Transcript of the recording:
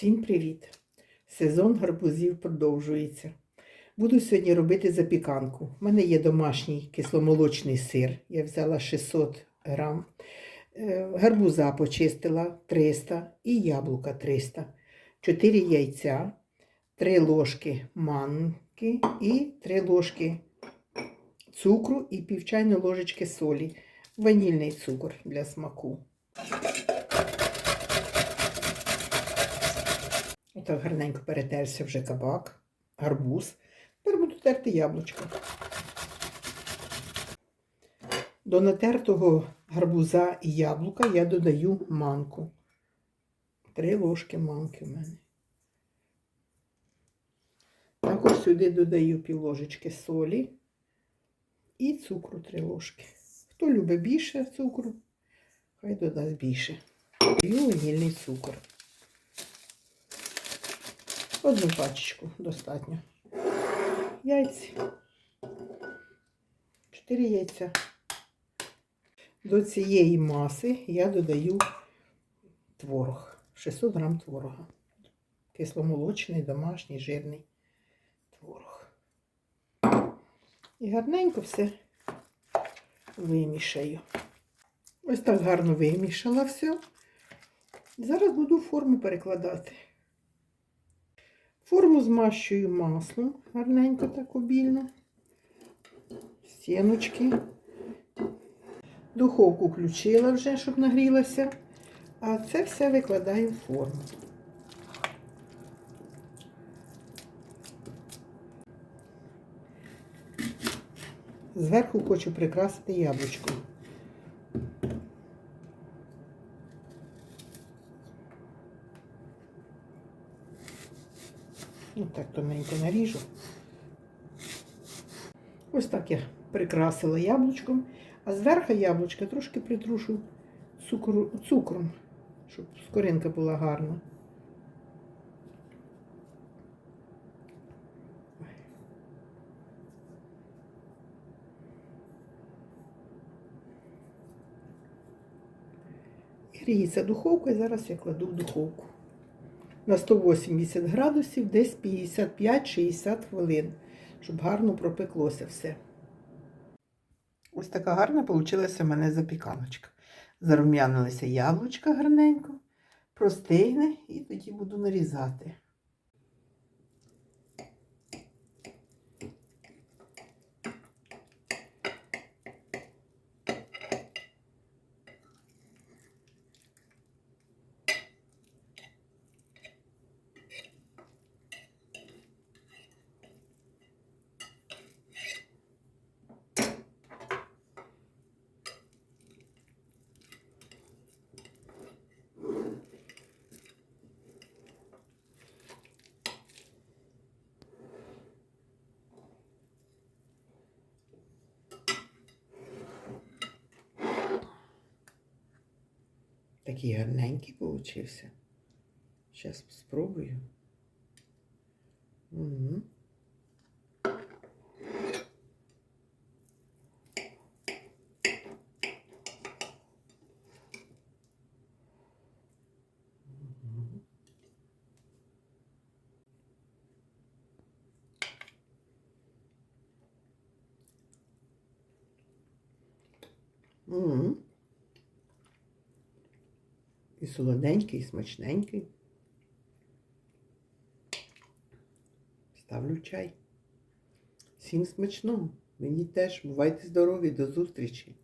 Всім привіт! Сезон гарбузів продовжується. Буду сьогодні робити запіканку. У мене є домашній кисломолочний сир. Я взяла 600 грам. Е, Гарбуза почистила 300 і яблука 300. 4 яйця, 3 ложки манки і 3 ложки цукру і пів чайної ложечки солі. Ванільний цукор для смаку. Отак гарненько перетерся вже кабак, гарбуз. Тепер буду терти яблучко. До натертого гарбуза і яблука я додаю манку. Три ложки манки в мене. Також сюди додаю пів ложечки солі і цукру три ложки. Хто любить більше цукру, хай додасть більше. І ванільний цукор. Одну пачечку достатньо. Яйці. Чотири яйця. До цієї маси я додаю творог. 600 грам творога. Кисломолочний, домашній, жирний творог. І гарненько все вимішаю. Ось так гарно вимішала все. Зараз буду форму перекладати. Форму змащую маслом, гарненько так обільно. Стіночки. Духовку включила вже, щоб нагрілася. А це все викладаю в форму. Зверху хочу прикрасити яблучко. Ось так тоненько наріжу. Ось так я прикрасила яблучком, а зверху яблучка трошки притрушу цукру, цукром, щоб скоринка була гарна. Гріється духовка і зараз я кладу в духовку на 180 градусів, десь 55-60 хвилин, щоб гарно пропеклося все. Ось така гарна вийшла в мене запіканочка. Зарум'янилися яблучка гарненько, простигне і тоді буду нарізати. Такий гарненький получився. Зараз спробую. Угу. Угу. І солоденький, і смачненький. Ставлю чай. Всім смачного. Мені теж бувайте здорові, до зустрічі!